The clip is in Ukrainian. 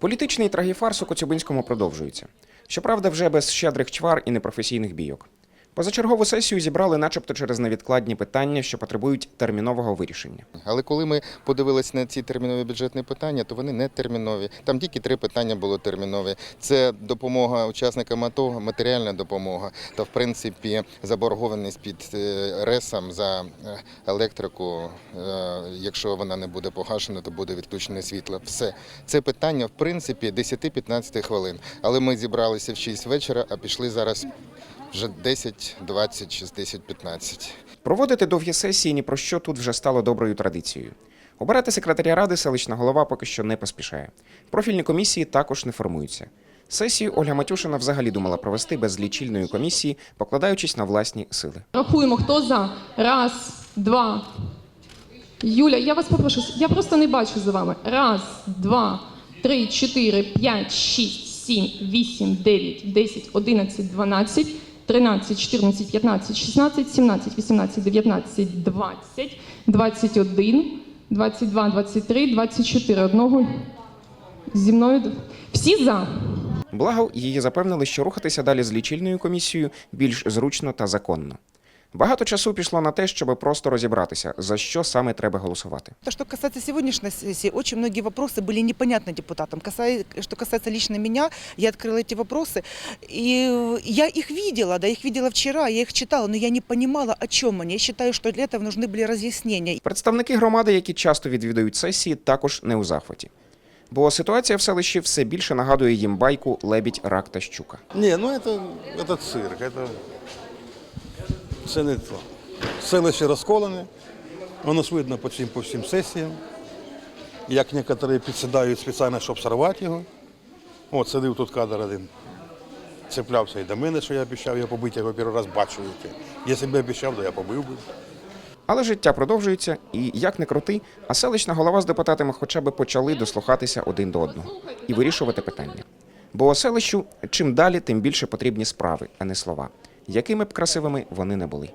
Політичний трагіфарс у Коцюбинському продовжується. Щоправда, вже без щедрих чвар і непрофесійних бійок. Позачергову сесію зібрали, начебто, через невідкладні питання, що потребують термінового вирішення. Але коли ми подивилися на ці термінові бюджетні питання, то вони не термінові. Там тільки три питання було термінові: це допомога учасникам АТО, матеріальна допомога та в принципі заборгованість під е, ресам за е, електрику. Е, Якщо вона не буде погашена, то буде відключене світло. Все це питання в принципі 10-15 хвилин. Але ми зібралися в 6 вечора, а пішли зараз вже 10, 20, 60, 15. Проводити довгі сесії ні про що тут вже стало доброю традицією. Обирати секретаря ради селищна голова поки що не поспішає. Профільні комісії також не формуються. Сесію Ольга Матюшина взагалі думала провести без лічильної комісії, покладаючись на власні сили. Рахуємо, хто за. Раз, два. Юля, я вас попрошу, я просто не бачу за вами. Раз, два, три, чотири, п'ять, шість, сім, вісім, дев'ять, десять, одинадцять, дванадцять, тринадцять, чотирнадцять, п'ятнадцять, шістнадцять, сімнадцять, вісімнадцять, дев'ятнадцять, двадцять, двадцять один, двадцять два, двадцять три, двадцять чотири. Одного зі мною. Всі за. Благо, її запевнили, що рухатися далі з лічильною комісією більш зручно та законно. Багато часу пішло на те, щоб просто розібратися, за що саме треба голосувати. То, что касается сегодняшней сессии, очень многие вопросы были непонятны депутатам. Касай- Что касается лично меня, я открыла эти вопросы, и я их видела, да, их видела вчера, я их читала, но я не понимала, о чем они. Я считаю, что для этого нужны были разъяснения. Представники громади, які часто відвідують сесії, також не у захваті. Бо ситуація в селищі все більше нагадує їм байку лебідь, рак та щука. Не, ну это, это цирк, это це не то. Селище розколене, воно ж видно по цим по всім сесіям. Як некоторі підсідають спеціально, щоб сорвати його. От сидив тут кадр один. Цеплявся і до мене, що я обіцяв його побити, я його перший раз бачу. Якщо б я обіцяв, то я побив би. Але життя продовжується, і як не крути, а селищна голова з депутатами хоча б почали дослухатися один до одного і вирішувати питання. Бо селищу чим далі, тим більше потрібні справи, а не слова, якими б красивими вони не були.